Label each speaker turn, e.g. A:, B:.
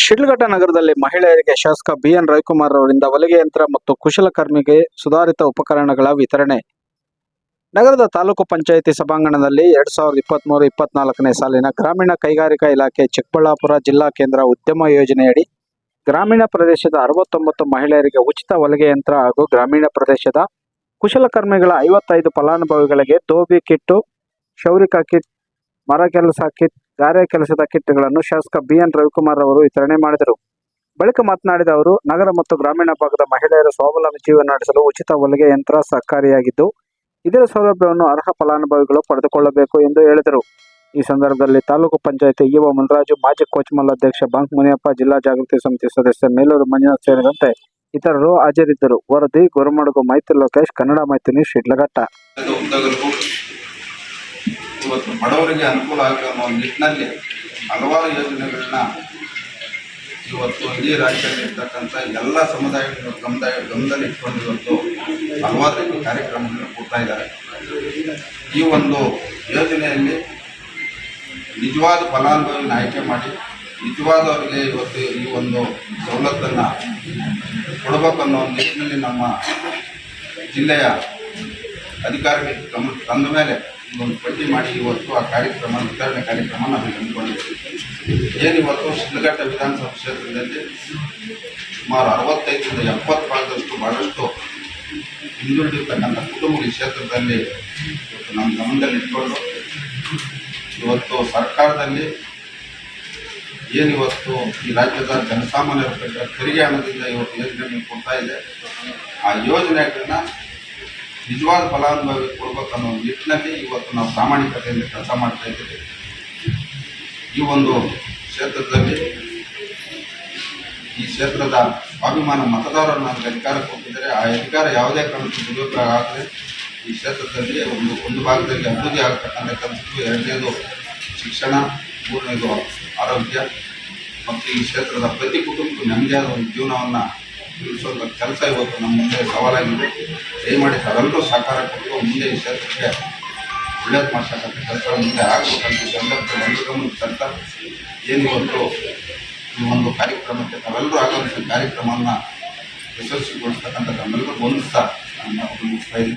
A: ಶಿಡ್ಲಘಟ್ಟ ನಗರದಲ್ಲಿ ಮಹಿಳೆಯರಿಗೆ ಶಾಸಕ ಬಿಎನ್ ರವಿಕುಮಾರ್ ಅವರಿಂದ ಹೊಲಿಗೆ ಯಂತ್ರ ಮತ್ತು ಕುಶಲಕರ್ಮಿಗೆ ಸುಧಾರಿತ ಉಪಕರಣಗಳ ವಿತರಣೆ. ನಗರದ ತಾಲೂಕು ಪಂಚಾಯಿತಿ ಸಭಾಂಗಣದಲ್ಲಿ ಎರಡ್ ಸಾವಿರದ ಇಪ್ಪತ್ಮೂರು ಇಪ್ಪತ್ನಾಲ್ಕನೇ ಸಾಲಿನ ಗ್ರಾಮೀಣ ಕೈಗಾರಿಕಾ ಇಲಾಖೆ ಚಿಕ್ಕಬಳ್ಳಾಪುರ ಜಿಲ್ಲಾ ಕೇಂದ್ರ ಉದ್ಯಮ ಯೋಜನೆಯಡಿ ಗ್ರಾಮೀಣ ಪ್ರದೇಶದ ಅರವತ್ತೊಂಬತ್ತು ಮಹಿಳೆಯರಿಗೆ ಉಚಿತ ಹೊಲಿಗೆ ಯಂತ್ರ ಹಾಗೂ ಗ್ರಾಮೀಣ ಪ್ರದೇಶದ ಕುಶಲಕರ್ಮಿಗಳ ಐವತ್ತೈದು ಫಲಾನುಭವಿಗಳಿಗೆ ದೋಬಿ ಕಿಟ್ಟು, ಶೌರಿಕ ಕಿಟ್ ಮರ ಕೆಲಸ, ಕಿಟ್, ಗಾರೆ ಕೆಲಸದ ಕಿಟ್ಗಳನ್ನು ಶಾಸಕ ಬಿಎನ್ ರವಿಕುಮಾರ್ ಅವರು ವಿತರಣೆ ಮಾಡಿದರು. ಬಳಿಕ ಮಾತನಾಡಿದ ಅವರು, ನಗರ ಮತ್ತು ಗ್ರಾಮೀಣ ಭಾಗದ ಮಹಿಳೆಯರ ಸ್ವಾವಲಂಬಿ ಜೀವನ ನಡೆಸಲು ಉಚಿತ ಹೊಲಿಗೆ ಯಂತ್ರ ಸಹಕಾರಿಯಾಗಿದ್ದು, ಇದರ ಸೌಲಭ್ಯವನ್ನು ಅರ್ಹ ಫಲಾನುಭವಿಗಳು ಪಡೆದುಕೊಳ್ಳಬೇಕು ಎಂದು ಹೇಳಿದರು. ಈ ಸಂದರ್ಭದಲ್ಲಿ ತಾಲೂಕು ಪಂಚಾಯತಿ ಇಒ ಮುನರಾಜು, ಮಾಜಿ ಕೋಚ್ಮಲ್ ಅಧ್ಯಕ್ಷ ಬಾಂಕ್ ಮುನಿಯಪ್ಪ, ಜಿಲ್ಲಾ ಜಾಗೃತಿ ಸಮಿತಿ ಸದಸ್ಯ ಮೇಲೂರು ಮಂಜುನಾಥ್ ಸೇರಿದಂತೆ ಇತರರು ಹಾಜರಿದ್ದರು. ವರದಿ, ಗುರುಮಡುಗು, ಮೈತ್ರಿ ಲೋಕೇಶ್, ಕನ್ನಡ ಮೈತ್ರಿ
B: ಉದ್ದಗಲಕ್ಕೂ ಇವತ್ತು ಬಡವರಿಗೆ ಅನುಕೂಲ ಆಗಲಿ ಅನ್ನೋ ನಿಟ್ಟಿನಲ್ಲಿ ಹಲವಾರು ಯೋಜನೆಗಳನ್ನ ಇವತ್ತು ಇಡೀ ರಾಜ್ಯದಲ್ಲಿ ಇರ್ತಕ್ಕಂಥ ಎಲ್ಲ ಸಮುದಾಯಗಳು ಸಮುದಾಯ ಗಮನದಲ್ಲಿ ಇಟ್ಕೊಂಡು ಇವತ್ತು ಹಲವಾರು ಕಾರ್ಯಕ್ರಮಗಳನ್ನ ಕೊಡ್ತಾ ಇದ್ದಾರೆ. ಈ ಒಂದು ಯೋಜನೆಯಲ್ಲಿ ನಿಜವಾದ ಫಲಾನುಭವಿನ ಆಯ್ಕೆ ಮಾಡಿ, ನಿಜವಾದವರಿಗೆ ಇವತ್ತು ಈ ಒಂದು ಸವಲತ್ತನ್ನು ಕೊಡಬೇಕು ಅನ್ನೋ ನಿಟ್ಟಿನಲ್ಲಿ ನಮ್ಮ ಜಿಲ್ಲೆಯ ತಮ್ಮ ತಂದ ಮೇಲೆ ಒಂದು ಪಟ್ಟಿ ಮಾಡಿ ಇವತ್ತು ಆ ಕಾರ್ಯಕ್ರಮ, ವಿತರಣೆ ಕಾರ್ಯಕ್ರಮ ನಾವು ಹಮ್ಮಿಕೊಂಡಿದ್ದೀವಿ. ಏನು ಇವತ್ತು ಶಿಡ್ಲಘಟ್ಟ ವಿಧಾನಸಭಾ ಕ್ಷೇತ್ರದಲ್ಲಿ ಸುಮಾರು ಅರವತ್ತೈದರಿಂದ ಎಪ್ಪತ್ತು ಭಾಗದಷ್ಟು ಭಾಳಷ್ಟು ಹಿಂದುಳಿದಿರ್ತಕ್ಕಂಥ ಕುಟುಂಬಗಳ ಈ ಕ್ಷೇತ್ರದಲ್ಲಿ ಇವತ್ತು ನಮ್ಮ ಗಮನದಲ್ಲಿ ಇಟ್ಕೊಂಡು ಇವತ್ತು ಸರ್ಕಾರದಲ್ಲಿ ಏನು ಇವತ್ತು ಈ ರಾಜ್ಯದ ಜನಸಾಮಾನ್ಯರ ತೆರಿಗೆ ಹಣದಿಂದ ಇವತ್ತು ಯೋಜನೆಗಳನ್ನು ಕೊಡ್ತಾ ಇದೆ. ಆ ಯೋಜನೆಗಳನ್ನ ನಿಜವಾದ ಫಲಾನುಭವಿ ಕೊಡ್ಬೇಕನ್ನೋ ನಿಟ್ಟಿನಲ್ಲಿ ಇವತ್ತು ನಾವು ಪ್ರಾಮಾಣಿಕತೆಯಿಂದ ಕೆಲಸ ಮಾಡ್ತಾ ಇದ್ದೀವಿ. ಈ ಒಂದು ಕ್ಷೇತ್ರದಲ್ಲಿ ಈ ಕ್ಷೇತ್ರದ ಸ್ವಾಭಿಮಾನ ಮತದಾರರು ನನಗೆ ಅಧಿಕಾರಕ್ಕೆ ಹೋಗಿದ್ದರೆ ಆ ಅಧಿಕಾರ ಯಾವುದೇ ಕಾರಣಕ್ಕೂ ದುರುಪಯೋಗ ಆಗದೆ ಈ ಕ್ಷೇತ್ರದಲ್ಲಿ ಒಂದು ಒಂದು ಭಾಗದಲ್ಲಿ ಅಭಿವೃದ್ಧಿ ಆಗ್ತಕ್ಕಂಥ ಕೆಲಸಕ್ಕೆ ಎರಡನೇದು ಶಿಕ್ಷಣ, ಮೂರನೇದು ಆರೋಗ್ಯ. ಮತ್ತು ಈ ಕ್ಷೇತ್ರದ ಪ್ರತಿ ಕುಟುಂಬಕ್ಕೂ ನೆಮ್ಮದಿಯಾದ ಒಂದು ಜೀವನವನ್ನು ತಿಳಿಸುವಂಥ ಕೆಲಸ ಇವತ್ತು ನಮ್ಮ ಮುಂದೆ ಸವಾಲಾಗಿದೆ. ದಯಮಾಡಿ ತಾವೆಲ್ಲರೂ ಸಹಕಾರ ಕೊಟ್ಟು ಮುಂದೆ ಈ ಕ್ಷೇತ್ರಕ್ಕೆ ಒಳ್ಳೇದು ಮಾಡ್ತಕ್ಕಂಥ ಕೆಲಸ ಮುಂದೆ ಆಗಬೇಕಂತ ಸಂದರ್ಭದಲ್ಲಿ ಒಂದು ತಂತ ಏನು ಇವತ್ತು ಈ ಒಂದು ಕಾರ್ಯಕ್ರಮಕ್ಕೆ ತಾವೆಲ್ಲರೂ ಆಗಮಿಸಿದ ಕಾರ್ಯಕ್ರಮವನ್ನು ಯಶಸ್ವಿಗೊಳಿಸ್ತಕ್ಕಂಥ ತಮ್ಮೆಲ್ಲರೂ ಹೊಂದಿಸ್ತಾ ಒಂದು